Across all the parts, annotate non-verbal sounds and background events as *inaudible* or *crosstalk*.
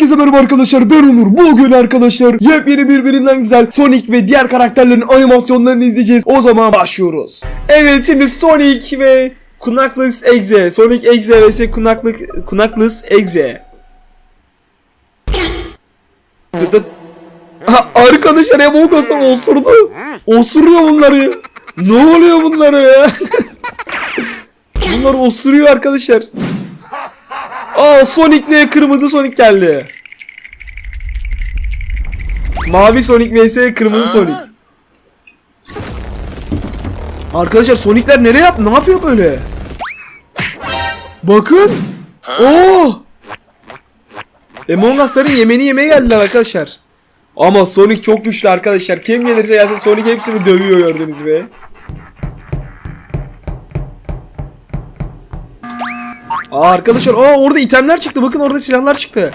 Herkese merhaba arkadaşlar ben Onur. Bugün arkadaşlar yepyeni birbirinden güzel Sonic ve diğer karakterlerin animasyonlarını izleyeceğiz. O zaman başlıyoruz. Evet şimdi Sonic ve Knuckles Exe. Sonic Exe vs Knuckles, Knuckles Exe. Arkadaşlar Among Us'lar osurdu. Osuruyor bunları. Ne oluyor bunlara *laughs* ya? Bunlar osuruyor arkadaşlar. Aa Sonic'le kırmızı Sonic geldi. Mavi Sonic vs kırmızı Sonic. Arkadaşlar Sonic'ler nereye yap? Ne yapıyor böyle? Bakın. Oo! Among Us'ların yemeğini yemeye geldiler arkadaşlar. Ama Sonic çok güçlü arkadaşlar. Kim gelirse gelsin Sonic hepsini dövüyor gördüğünüz gibi. Aa arkadaşlar aa orada itemler çıktı. Bakın orada silahlar çıktı.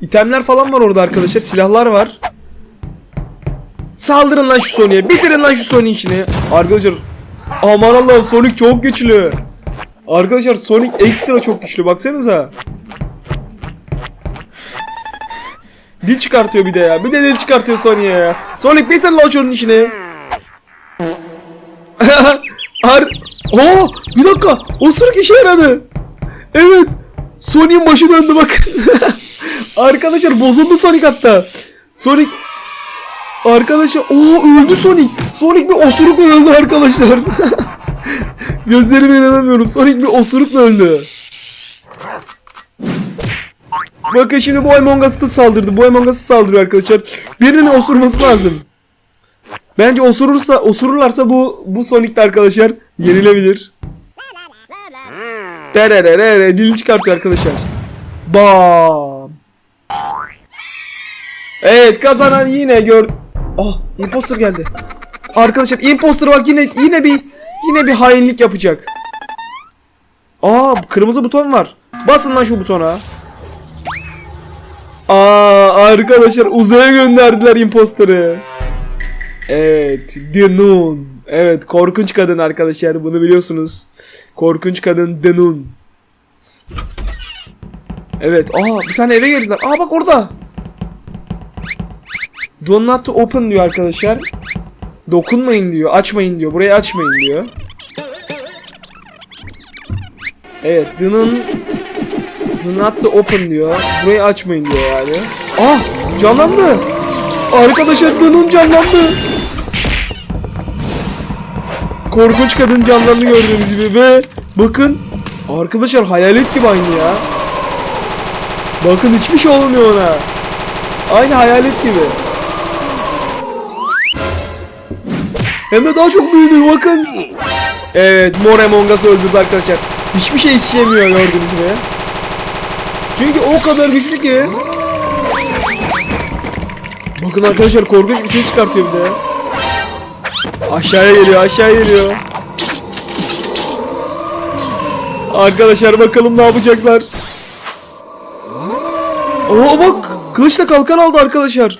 İtemler falan var orada arkadaşlar. Silahlar var. Saldırın lan şu Sonic'e. Bitirin lan şu Sonic işini. Arkadaşlar aman Allah'ım Sonic çok güçlü. Arkadaşlar Sonic ekstra çok güçlü. Baksanıza. Dil çıkartıyor bir de ya. Bir de dil çıkartıyor Sonic'e ya. Sonic bitir lan şunun işini. *laughs* Ar Oo, bir dakika. Osuruk işe yaradı. Evet. Sonic'in başı döndü bakın. *laughs* Arkadaşlar bozuldu Sonic hatta. Sonic Arkadaşlar o öldü Sonic. Sonic bir osurukla öldü arkadaşlar. *laughs* Gözlerime inanamıyorum. Sonic bir osurukla öldü. Bakın şimdi bu Among Us'ta saldırdı. Bu Among Us'a saldırıyor arkadaşlar. Birinin osurması lazım. Bence osurursa osururlarsa bu bu Sonic'te arkadaşlar yenilebilir. Dererere dilini çıkartıyor arkadaşlar. Bam. Evet kazanan yine gör. Ah imposter geldi. Arkadaşlar imposter bak yine yine bir yine bir hainlik yapacak. Aa kırmızı buton var. Basın lan şu butona. Aa arkadaşlar uzaya gönderdiler imposterı. Evet, The Nun. Evet, korkunç kadın arkadaşlar. Bunu biliyorsunuz. Korkunç kadın The Nun. Evet, aa bir tane eve girdiler. Aa bak orada. Do not open diyor arkadaşlar. Dokunmayın diyor, açmayın diyor. Burayı açmayın diyor. Evet, Nun Do not open diyor. Burayı açmayın diyor yani. Ah, canlandı. Arkadaşlar Nun canlandı. Korkunç kadın canlandı gördüğünüz gibi ve bakın arkadaşlar hayalet gibi aynı ya. Bakın hiçbir şey olmuyor ona. Aynı hayalet gibi. Hem de daha çok büyüdü bakın. Evet Mor Among öldürdü arkadaşlar. Hiçbir şey işlemiyor gördüğünüz gibi. Çünkü o kadar güçlü ki. Bakın arkadaşlar korkunç bir ses çıkartıyor bir de. Aşağıya geliyor, aşağıya geliyor. Arkadaşlar bakalım ne yapacaklar. Oo bak, kılıçla kalkan aldı arkadaşlar.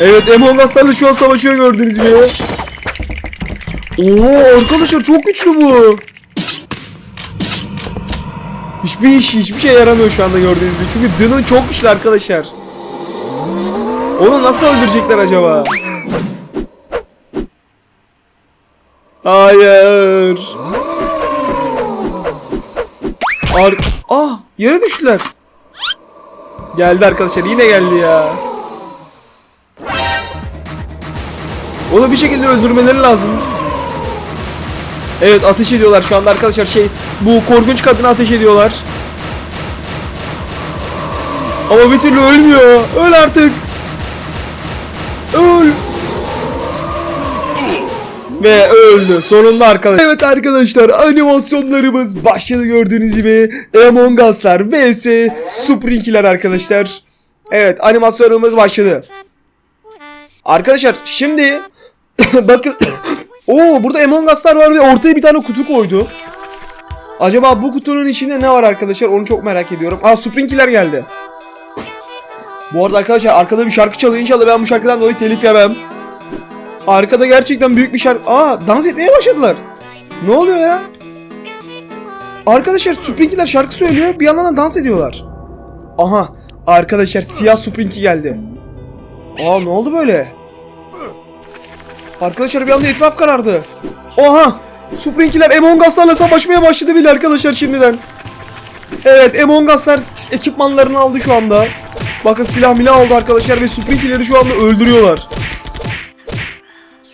Evet, Among Us'larla şu an savaşıyor gördüğünüz gibi. Oo arkadaşlar çok güçlü bu. Hiçbir iş, hiçbir şey yaramıyor şu anda gördüğünüz gibi. Çünkü Dın'ın çok güçlü arkadaşlar. Onu nasıl öldürecekler acaba? Hayır. Ar ah yere düştüler. Geldi arkadaşlar yine geldi ya. Onu bir şekilde öldürmeleri lazım. Evet ateş ediyorlar şu anda arkadaşlar şey bu korkunç kadına ateş ediyorlar. Ama bir türlü ölmüyor. Öl artık. Öl. Ve öldü. Sonunda arkadaşlar. Evet arkadaşlar animasyonlarımız başladı gördüğünüz gibi. Among Us'lar vs Sprinky'ler arkadaşlar. Evet animasyonumuz başladı. Arkadaşlar şimdi *coughs* bakın *coughs* Oo burada Among Us'lar var ve ortaya bir tane kutu koydu. Acaba bu kutunun içinde ne var arkadaşlar onu çok merak ediyorum. Aa Sprinky'ler geldi. Bu arada arkadaşlar arkada bir şarkı çalıyor. İnşallah ben bu şarkıdan dolayı telif yemem. Arkada gerçekten büyük bir şarkı. Aa dans etmeye başladılar. Ne oluyor ya? Arkadaşlar Sprinky'ler şarkı söylüyor. Bir yandan da dans ediyorlar. Aha arkadaşlar siyah Sprinky geldi. Aa ne oldu böyle? Arkadaşlar bir anda etraf karardı. Oha! Sprinky'ler Among Us'larla savaşmaya başladı bile arkadaşlar şimdiden. Evet Among Us'lar ekipmanlarını aldı şu anda. Bakın silah milah aldı arkadaşlar ve Sprinky'leri şu anda öldürüyorlar.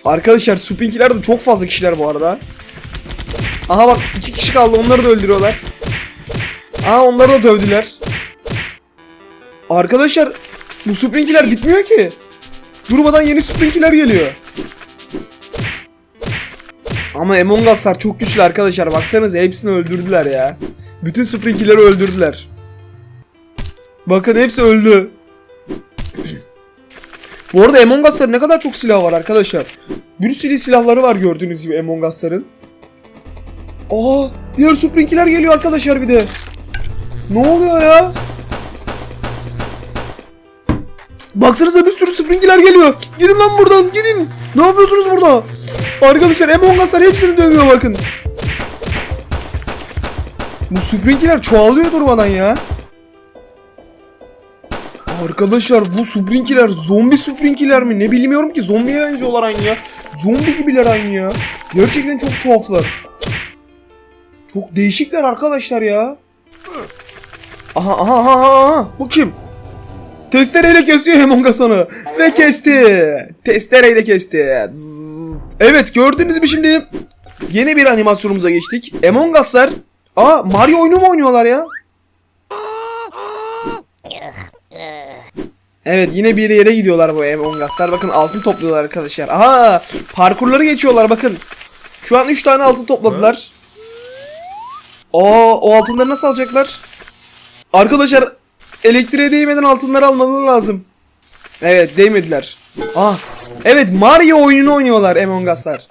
Arkadaşlar Sprinky'ler de çok fazla kişiler bu arada. Aha bak iki kişi kaldı onları da öldürüyorlar. Aha onları da dövdüler. Arkadaşlar bu Sprinky'ler bitmiyor ki. Durmadan yeni Sprinky'ler geliyor. Ama Among Us'lar çok güçlü arkadaşlar. Baksanıza hepsini öldürdüler ya. Bütün Sprinky'leri öldürdüler. Bakın hepsi öldü. Bu arada Among Us'ların ne kadar çok silah var arkadaşlar. Bir sürü silahları var gördüğünüz gibi Among Us'ların. Aa, diğer Sprinky'ler geliyor arkadaşlar bir de. Ne oluyor ya? Baksanıza bir sürü Sprinky'ler geliyor. Gidin lan buradan gidin. Ne yapıyorsunuz burada? Arkadaşlar Among Us'lar hepsini dövüyor bakın. Bu Sprinky'ler çoğalıyor durmadan ya. Arkadaşlar bu Sprinky'ler zombi Sprinky'ler mi? Ne bilmiyorum ki zombiye benziyorlar aynı ya. Zombi gibiler aynı ya. Gerçekten çok tuhaflar. Çok değişikler arkadaşlar ya. Aha aha aha aha. Bu kim? Testereyle kesiyor Among Us onu. Ve kesti. Testereyle kesti. Evet gördünüz mü şimdi? Yeni bir animasyonumuza geçtik. Among Us'lar. Aa Mario oyunu mu oynuyorlar ya? Evet yine bir yere gidiyorlar bu Among. Bakın altın topluyorlar arkadaşlar. Aha parkurları geçiyorlar bakın. Şu an 3 tane altın topladılar. Aa o altınları nasıl alacaklar? Arkadaşlar elektriğe değmeden altınları almaları lazım. Evet değmediler. Ah evet Mario oyununu oynuyorlar Among Us'lar.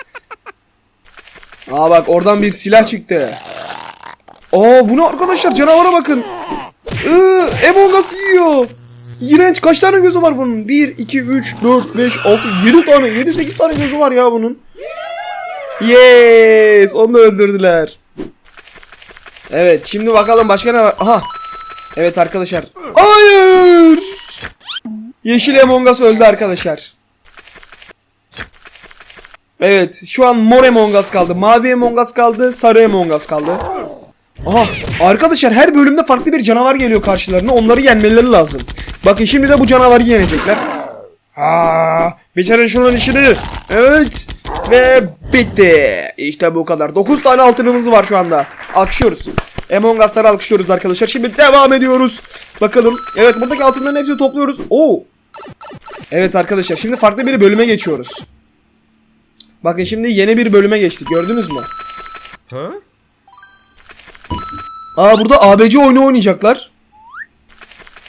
Aa bak oradan bir silah çıktı. Aa bu ne arkadaşlar canavara bakın. Iıı, Among yiyor. İğrenç kaç tane gözü var bunun? 1, 2, 3, 4, 5, 6, 7 tane 7, 8 tane gözü var ya bunun. Yes onu da öldürdüler. Evet şimdi bakalım başka ne var? Aha. Evet arkadaşlar. Hayır. Yeşil Among Us öldü arkadaşlar. Evet şu an mor Among Us kaldı. Mavi Among Us kaldı. Sarı Among Us kaldı. Aha arkadaşlar her bölümde farklı bir canavar geliyor karşılarına. Onları yenmeleri lazım. Bakın şimdi de bu canavarı yenecekler. Aa, bitirin şunun işini. Evet. Ve bitti. İşte bu kadar. 9 tane altınımız var şu anda. Alkışlıyoruz. Among Us'ları alkışlıyoruz arkadaşlar. Şimdi devam ediyoruz. Bakalım. Evet buradaki altınların hepsini topluyoruz. Oo. Evet arkadaşlar şimdi farklı bir bölüme geçiyoruz. Bakın şimdi yeni bir bölüme geçtik. Gördünüz mü? Huh? Aa burada ABC oyunu oynayacaklar.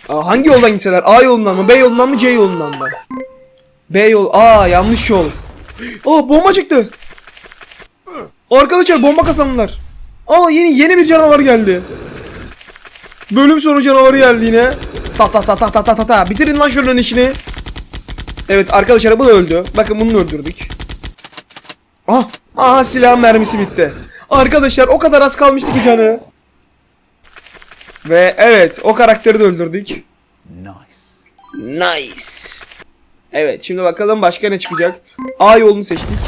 Aa, hangi yoldan gitseler? A yolundan mı? B yolundan mı? C yolundan mı? B yol. Aa yanlış yol. Aa bomba çıktı. Arkadaşlar bomba kazandılar. Aa yeni yeni bir canavar geldi. Bölüm sonu canavarı geldi yine. Ta ta ta ta ta ta ta ta. Bitirin lan şunun işini. Evet arkadaşlar bu da öldü. Bakın bunu öldürdük. Ah, aha silahın mermisi bitti. Arkadaşlar o kadar az kalmıştı ki canı. Ve evet o karakteri de öldürdük. Nice. Evet şimdi bakalım başka ne çıkacak. A yolunu seçtik.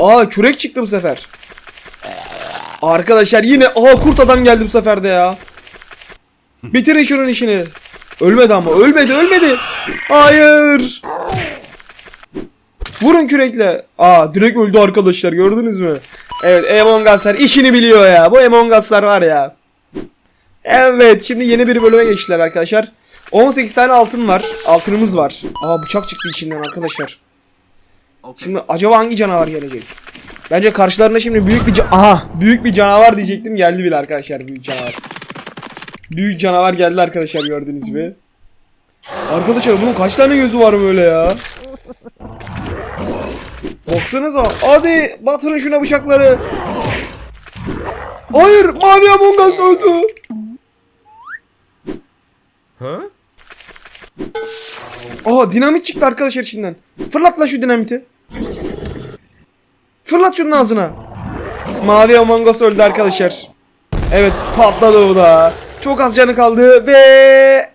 Aa kürek çıktı bu sefer. Arkadaşlar yine aha kurt adam geldi bu sefer de ya. Bitirin şunun işini. Ölmedi ama ölmedi ölmedi. Hayır. Vurun kürekle. Aa direkt öldü arkadaşlar gördünüz mü? Evet Among Us'lar işini biliyor ya. Bu Among Us'lar var ya. Evet şimdi yeni bir bölüme geçtiler arkadaşlar. 18 tane altın var. Altınımız var. Aa bıçak çıktı içinden arkadaşlar. Şimdi acaba hangi canavar gelecek? Bence karşılarına şimdi büyük bir Aha büyük bir canavar diyecektim geldi bile arkadaşlar büyük canavar. Büyük canavar geldi arkadaşlar gördüğünüz gibi. Arkadaşlar bunun kaç tane gözü var böyle ya? Baksanıza. Hadi batırın şuna bıçakları. Hayır mavi Among Us öldü. Huh? Aha dinamit çıktı arkadaşlar içinden. Fırlat lan şu dinamiti. Fırlat şunun ağzına. Mavi Among öldü arkadaşlar. Evet patladı bu da. Çok az canı kaldı ve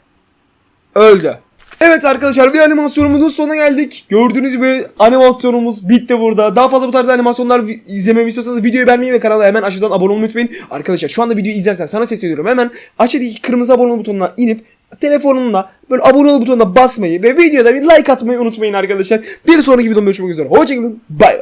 öldü. Evet arkadaşlar bir animasyonumuzun sonuna geldik. Gördüğünüz gibi animasyonumuz bitti burada. Daha fazla bu tarz animasyonlar izlememi istiyorsanız videoyu beğenmeyi ve kanala hemen aşağıdan abone olmayı unutmayın. Arkadaşlar şu anda videoyu izlersen sana sesleniyorum. Hemen aşağıdaki kırmızı abone butonuna inip telefonunla böyle abone ol butonuna basmayı ve videoda bir like atmayı unutmayın arkadaşlar. Bir sonraki videomda görüşmek üzere. Hoşçakalın. Bay bay.